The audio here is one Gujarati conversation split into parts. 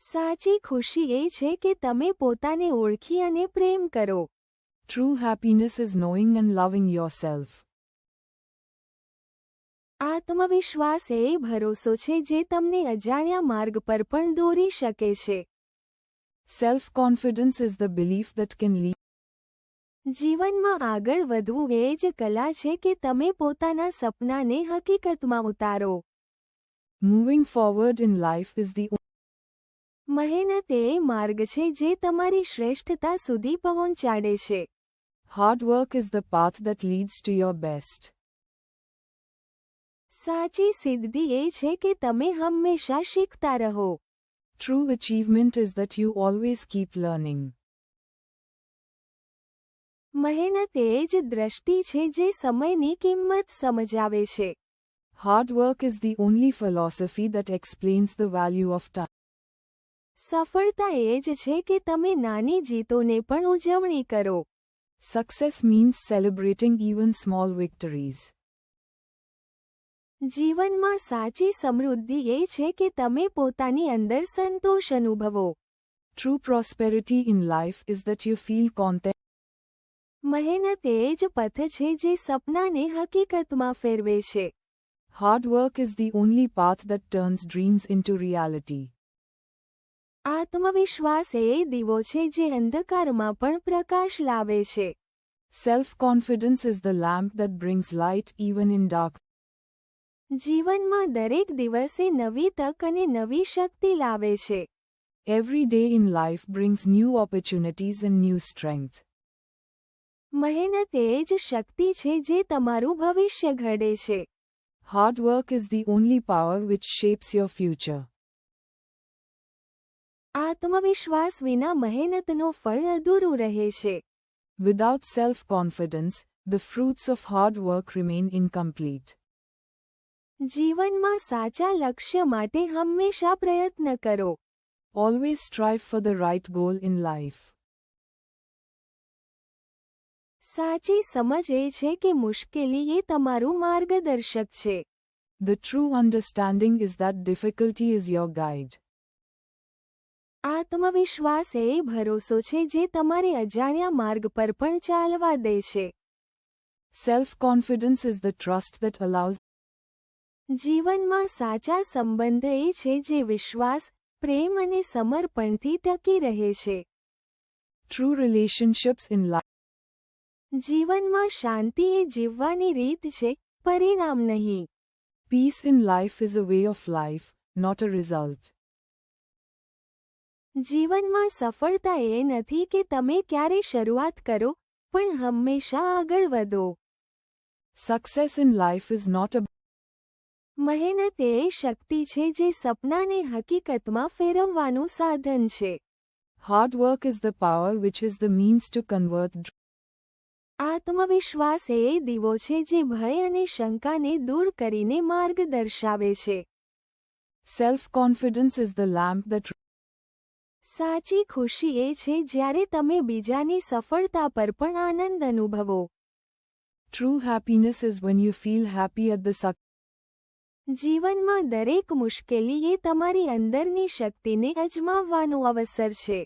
સાચી ખુશી એ છે કે તમે પોતાને ઓળખી અને પ્રેમ કરો True happiness is knowing and loving yourself. આત્મવિશ્વાસ એ ભરોસો છે જે તમને અજાણ્યા માર્ગ પર પણ દોરી શકે છે Self confidence is the belief that can lead જીવનમાં આગળ વધવું એ જ કલા છે કે તમે પોતાના સપનાને હકીકતમાં ઉતારો moving forward in life is the મહેનત એ માર્ગ છે જે તમારી શ્રેષ્ઠતા સુધી પહોંચાડે છે hard work is the path that leads to your best. સાચી સિદ્ધિ એ છે કે તમે હંમેશા શીખતા રહો True achievement is that you always keep learning. મહેનત એ જ દ્રષ્ટિ છે જે સમયની કિંમત સમજાવે છે work is the only philosophy that explains the value of time. સફળતા એ જ છે કે તમે નાની જીતોને પણ ઉજવણી કરો Success means celebrating even small victories. જીવનમાં સાચી સમૃદ્ધિ એ છે કે તમે પોતાની અંદર સંતોષ અનુભવો True prosperity in life is that you feel content. મહેનત એ જ પથ છે જે સપનાને હકીકતમાં ફેરવે છે Hard work is the only path that turns dreams into reality. આત્મવિશ્વાસ એ દીવો છે જે અંધકારમાં પણ પ્રકાશ લાવે છે Self confidence is the lamp that brings light even in dark. જીવનમાં દરેક દિવસે નવી તક અને નવી શક્તિ લાવે છે Every day in life brings new opportunities and new strength. મહેનત એ જ શક્તિ છે જે તમારું ભવિષ્ય ઘડે છે Hard work is the only power which shapes your future. આત્મવિશ્વાસ વિના મહેનતનો ફળ અધૂરું રહે છે Without self confidence, the fruits of hard work remain incomplete. જીવનમાં સાચા લક્ષ્ય માટે હંમેશા પ્રયત્ન કરો Always strive for the right goal in life. સાચી સમજ એ છે કે મુશ્કેલી એ તમારું માર્ગદર્શક છે The true understanding is that difficulty is your guide. આત્મવિશ્વાસ એ ભરોસો છે જે તમારે અજાણ્યા માર્ગ પર પણ ચાલવા દે છે Self confidence is the trust that allows જીવનમાં સાચા સંબંધ એ છે જે વિશ્વાસ પ્રેમ અને સમર્પણથી ટકી રહે છે true relationships in life. જીવનમાં શાંતિ એ જીવવાની રીત છે પરિણામ નહીં Peace in life is a way of life, not a result. જીવનમાં સફળતા એ નથી કે તમે ક્યારે શરૂઆત કરો પણ હંમેશા આગળ વધો. Success in life is not a મહેનત એ શક્તિ છે જે સપનાને હકીકતમાં ફેરવવાનું સાધન છે. Hard work is the power which is the means to convert આત્મવિશ્વાસ એ દીવો છે જે ભય અને શંકાને દૂર કરીને માર્ગ દર્શાવે છે. Confidence is the lamp the સાચી ખુશી એ છે જ્યારે તમે બીજાની સફળતા પર પણ આનંદ અનુભવો true happiness is when you feel happy at the success. જીવનમાં દરેક મુશ્કેલી એ તમારી અંદરની શક્તિને અજમાવવાનો અવસર છે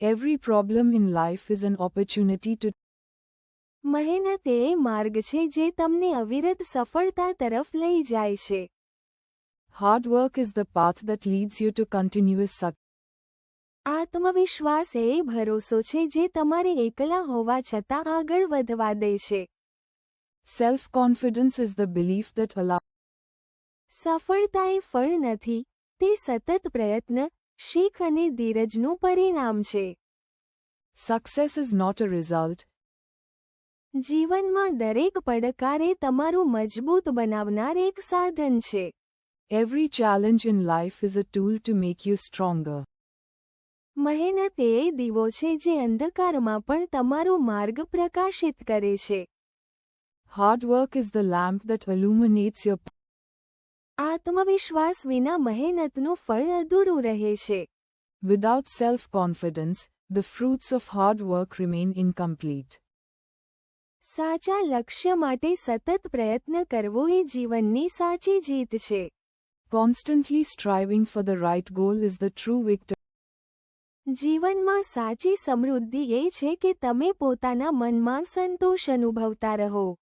Every problem in life is an opportunity to મહેનત એ માર્ગ છે જે તમને અવિરત સફળતા તરફ લઈ જાય છે hard work is the path that leads you to continuous success. આત્મવિશ્વાસ એ ભરોસો છે જે તમારે એકલા હોવા છતાં આગળ વધવા દે છે Self confidence is the belief that allows સફળતા એ ફળ નથી તે સતત પ્રયત્ન શીખ અને ધીરજનું પરિણામ છે success is not a result, જીવનમાં દરેક પડકાર એ તમારું મજબૂત બનાવનાર એક સાધન છે every challenge in life is a tool to make you stronger. મહેનત એ દીવો છે જે અંધકારમાં પણ તમારો માર્ગ પ્રકાશિત કરે છે work is the lamp that illuminates path. આત્મવિશ્વાસ વિના મહેનતનું ફળ અધૂરું રહે છે self confidence, the fruits of hard work remain incomplete. સાચા લક્ષ્ય માટે સતત પ્રયત્ન કરવો એ જીવનની સાચી જીત છે Constantly striving for the right goal is the true victory. જીવનમાં સાચી સમૃદ્ધિ એ છે કે તમે પોતાના મનમાં સંતોષ અનુભવતા રહો.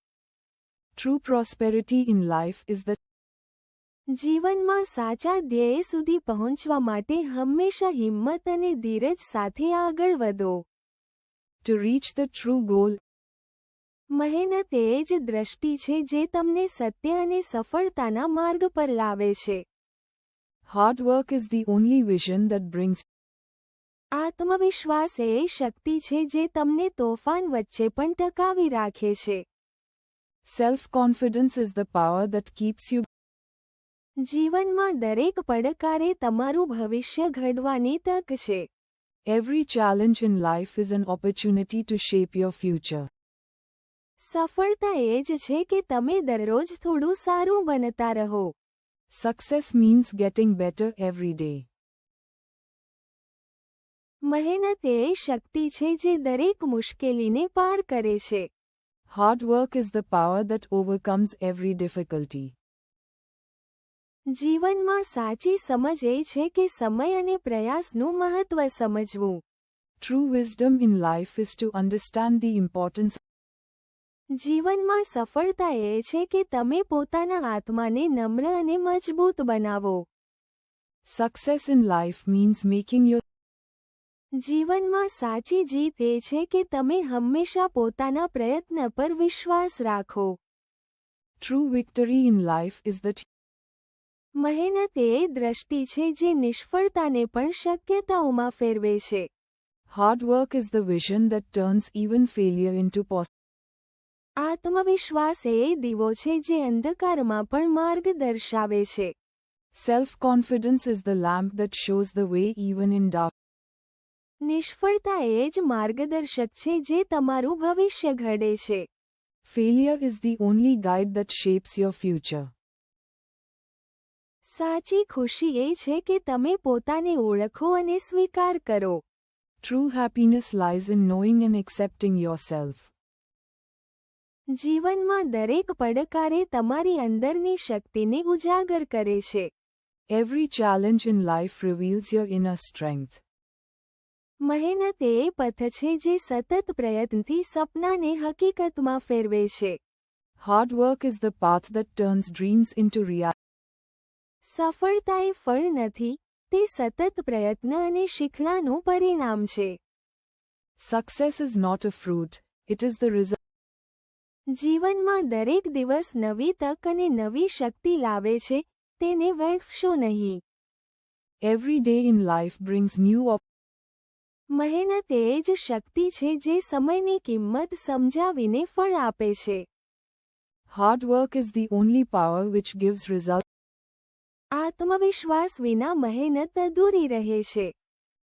True prosperity in life is the જીવનમાં સાચા ધ્યેય સુધી પહોંચવા માટે હંમેશા હિંમત અને ધીરજ સાથે આગળ વધો. To reach the true goal મહેનત એ જ દ્રષ્ટિ છે જે તમને સત્ય અને સફળતાના માર્ગ પર લાવે છે. Hard is is only vision that brings આત્મવિશ્વાસ એ શક્તિ છે જે તમને તોફાન વચ્ચે પણ ટકાવી રાખે છે self confidence is the power that keeps you જીવનમાં દરેક પડકારે તમારું ભવિષ્ય ઘડવાની તક છે Every challenge in life is an opportunity to shape your future. સફળતા એ જ છે કે તમે દરરોજ થોડું સારું બનતા રહો Success means getting better every day. મહેનત એ શક્તિ છે જે દરેક મુશ્કેલીને પાર કરે છે work is the power that overcomes every difficulty. જીવનમાં સાચી સમજ એ છે કે સમય અને પ્રયાસનું મહત્વ સમજવું True wisdom in life is to understand the importance જીવનમાં સફળતા એ છે કે તમે પોતાના આત્માને નમ્ર અને મજબૂત બનાવો Success in life means making your જીવનમાં સાચી જીત એ છે કે તમે હંમેશા પોતાના પ્રયત્ન પર વિશ્વાસ રાખો true victory in life is that મહેનત એ દ્રષ્ટિ છે જે નિષ્ફળતાને પણ શક્યતાઓમાં ફેરવે છે hard work is the vision that turns even failure into possibility. આત્મવિશ્વાસ એ દીવો છે જે અંધકારમાં પણ માર્ગ દર્શાવે છે Self confidence is the lamp that shows the way even in dark. નિષ્ફળતા એ જ માર્ગદર્શક છે જે તમારું ભવિષ્ય ઘડે છે Failure is the only guide that shapes your future. સાચી ખુશી એ છે કે તમે પોતાને ઓળખો અને સ્વીકાર કરો True happiness lies in knowing and accepting yourself. જીવનમાં દરેક પડકારે તમારી અંદરની શક્તિને ઉજાગર કરે છે Every challenge in life reveals your inner strength. મહેનત એ પથ છે જે સતત પ્રયત્નથી સપનાને હકીકતમાં ફેરવે છે work is the path that turns dreams into reality. સફળતા એ ફળ નથી તે સતત પ્રયત્ન અને શીખણાનું પરિણામ છે Success is not a fruit, it is the result. જીવનમાં દરેક દિવસ નવી તક અને નવી શક્તિ લાવે છે તેને વેડફશો નહીં Every day in life brings new op- મહેનત એ જ શક્તિ છે જે સમયની કિંમત સમજાવીને ફળ આપે છે work is the only power which gives result. આત્મવિશ્વાસ વિના મહેનત અધૂરી રહે છે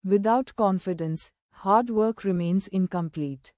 Without confidence, hard work remains incomplete.